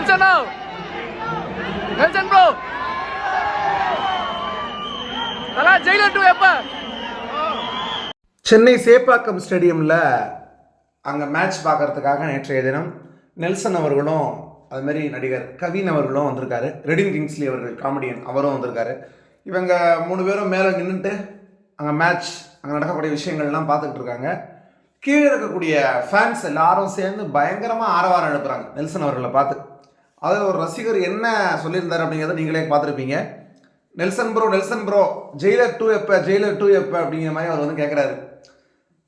Nelson now. Nelson bro. தலா Jailer two எப்ப? சென்னை சேப்பாக்கம் ஸ்டேடியமில் அங்கே மேட்ச் பார்க்கறதுக்காக நேற்றைய தினம் நெல்சன் அவர்களும் அது மாதிரி நடிகர் கவின் அவர்களும் வந்திருக்காரு. ரெடின் கிங்ஸ்லி அவர்கள் காமெடியன் அவரும் வந்திருக்காரு. இவங்க மூணு பேரும் மேலே நின்றுட்டு அங்கே மேட்ச் அங்கே நடக்கக்கூடிய விஷயங்கள்லாம் பார்த்துக்கிட்டு இருக்காங்க. கீழே இருக்கக்கூடிய ஃபேன்ஸ் எல்லாரும் சேர்ந்து பயங்கரமாக ஆரவாரம் எழுப்புறாங்க நெல்சன் அவர்களை பார்த்து. அதில் ஒரு ரசிகர் என்ன சொல்லியிருந்தார் அப்படிங்கிறத நீங்களே பார்த்துருப்பீங்க. Nelson bro Nelson bro Jailer two எப்போ ஜெயிலர் டூ எப்போ அப்படிங்கிற மாதிரி அவர் வந்து கேட்குறாரு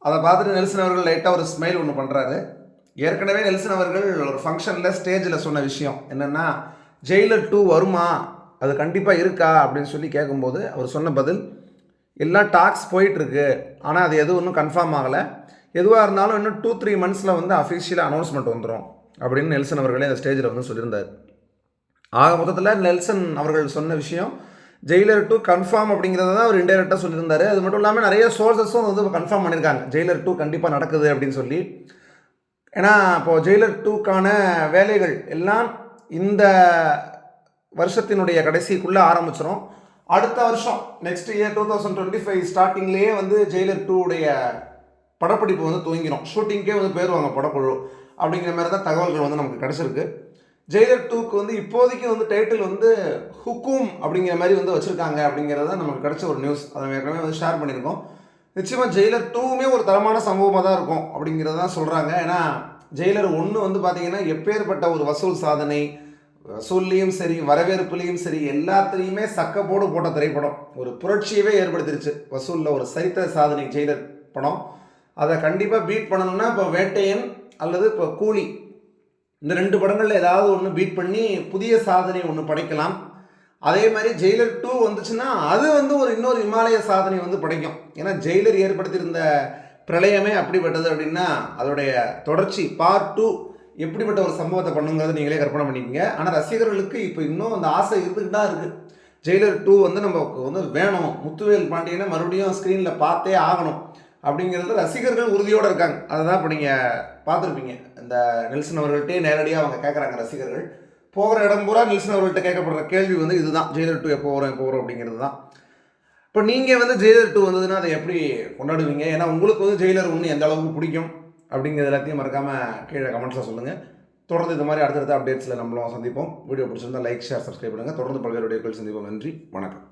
அதை பார்த்துட்டு நெல்சன் அவர்கள் லைட்டாக ஒரு ஸ்மைல் ஒன்று பண்ணுறாரு ஏற்கனவே நெல்சன் அவர்கள் ஒரு ஃபங்க்ஷனில் ஸ்டேஜில் சொன்ன விஷயம் என்னென்னா ஜெயிலர் டூ வருமா? அது கண்டிப்பாக இருக்கா? அப்படின்னு சொல்லி கேட்கும்போது அவர் சொன்ன பதில் எல்லாம் டாக்ஸ் போயிட்டுருக்கு. ஆனால் அது எதுவும் இன்னும் கன்ஃபார்ம் ஆகலை. எதுவாக இருந்தாலும் இன்னும் டூ த்ரீ மந்த்ஸில் வந்து அஃபிஷியலாக அனௌன்ஸ்மெண்ட் வந்துடும் அப்படின்னு நெல்சன் அவர்களே அந்த ஸ்டேஜில் வந்து சொல்லியிருந்தார். ஆக மொத்தத்தில் நெல்சன் அவர்கள் சொன்ன விஷயம் ஜெயிலர் டூ கன்ஃபார்ம் அப்படிங்கிறத தான் அவர் இன்டெரக்டாக சொல்லியிருந்தார். அது மட்டும் இல்லாமல் நிறைய சோர்சஸும் வந்து கன்ஃபார்ம் பண்ணியிருக்காங்க. ஜெயிலர் டூ கண்டிப்பாக நடக்குது அப்படின்னு சொல்லி. ஏன்னா இப்போது ஜெயிலர் டூக்கான வேலைகள் எல்லாம் இந்த வருஷத்தினுடைய கடைசிக்குள்ளே ஆரம்பிச்சிடும் அடுத்த வருஷம் next year two thousand twenty five ஸ்டார்டிங்லேயே வந்து ஜெயிலர் டூ உடைய படப்பிடிப்பு வந்து துவங்கிடும் ஷூட்டிங்க்கே வந்து போயிடுவாங்க படக்குழு. அப்படிங்கிற மாதிரி தான் தகவல்கள் வந்து நமக்கு கிடச்சிருக்கு. ஜெயிலர் டூக்கு வந்து இப்போதைக்கு வந்து டைட்டில் வந்து ஹுக்கும் அப்படிங்கிற மாதிரி வந்து வச்சுருக்காங்க அப்படிங்கிறத நமக்கு கிடச்ச ஒரு நியூஸ் அதை ஏற்கனவே வந்து ஷேர் பண்ணியிருக்கோம். நிச்சயமாக ஜெயிலர் டூவுமே ஒரு தரமான சம்பவமாக தான் இருக்கும் அப்படிங்கிறத தான் சொல்கிறாங்க ஏன்னா ஜெயிலர் ஒன்று வந்து பார்த்திங்கன்னா எப்பேற்பட்ட ஒரு வசூல் சாதனை வசூல்லையும் சரி வரவேற்புலையும் சரி எல்லாத்துலேயுமே சக்கப்போடு போட்ட திரைப்படம். ஒரு புரட்சியவே ஏற்படுத்திருச்சு. வசூலில் ஒரு சரித்திர சாதனை ஜெயிலர் படம். அதை கண்டிப்பாக பீட் பண்ணணும்னா இப்போ வேட்டையன் அல்லது இப்போ கூலி. இந்த ரெண்டு படங்களில் ஏதாவது ஒன்று பீட் பண்ணி புதிய சாதனை ஒன்று படைக்கலாம். அதே மாதிரி ஜெயிலர் டூ வந்துச்சுன்னா அது வந்து ஒரு இன்னொரு இமாலய சாதனை வந்து படைக்கும். ஏன்னா ஜெயிலர் ஏற்படுத்தியிருந்த பிரளயமே அப்படிப்பட்டது அப்படின்னா அதோடைய தொடர்ச்சி பார்ட் டூ எப்படிப்பட்ட ஒரு சம்பவத்தை பண்ணுங்கிறது நீங்களே கற்பனை பண்ணிக்கங்க. ஆனால் ரசிகர்களுக்கு இப்போ இன்னும் அந்த ஆசை இருந்துக்கிட்டு தான் இருக்குது ஜெயிலர் டூ வந்து நமக்கு வந்து வேணும். முத்துவேல் பாண்டியனை மறுபடியும் ஸ்க்ரீனில் பார்த்தே ஆகணும். அப்படிங்கிறது ரசிகர்கள் உறுதியோடு இருக்காங்க. அதை தான் இப்போ நீங்கள் பார்த்துருப்பீங்க. இந்த நெல்சன் அவர்கள்ட்டே நேரடியாக அவங்க கேட்குறாங்க ரசிகர்கள். போகிற இடம் பூரா நெல்சன் அவர்கள்ட்ட கேட்கப்படுற கேள்வி வந்து இதுதான். ஜெயிலர் டூ எப்போ வரும் எப்போ வரும் அப்படிங்கிறது தான் இப்போ நீங்கள் வந்து ஜெயிலர் டூ வந்ததுன்னா அதை எப்படி கொண்டாடுவீங்க? ஏன்னா உங்களுக்கு வந்து ஜெயிலர் ஒன்று எந்த அளவுக்கு பிடிக்கும் அப்படிங்கிறது எல்லாத்தையும் மறக்காமல் கீழே கமெண்ட்ஸில் சொல்லுங்கள் தொடர்ந்து இது மாதிரி அடுத்தடுத்த அப்டேட்ஸில் நம்மளும் சந்திப்போம். வீடியோ பிடிச்சிருந்தா லைக் ஷேர் சப்ஸ்கிரைப் பண்ணுங்கள் தொடர்ந்து பல்வேறு வீடியோக்கள் சந்திப்போம். நன்றி. வணக்கம்.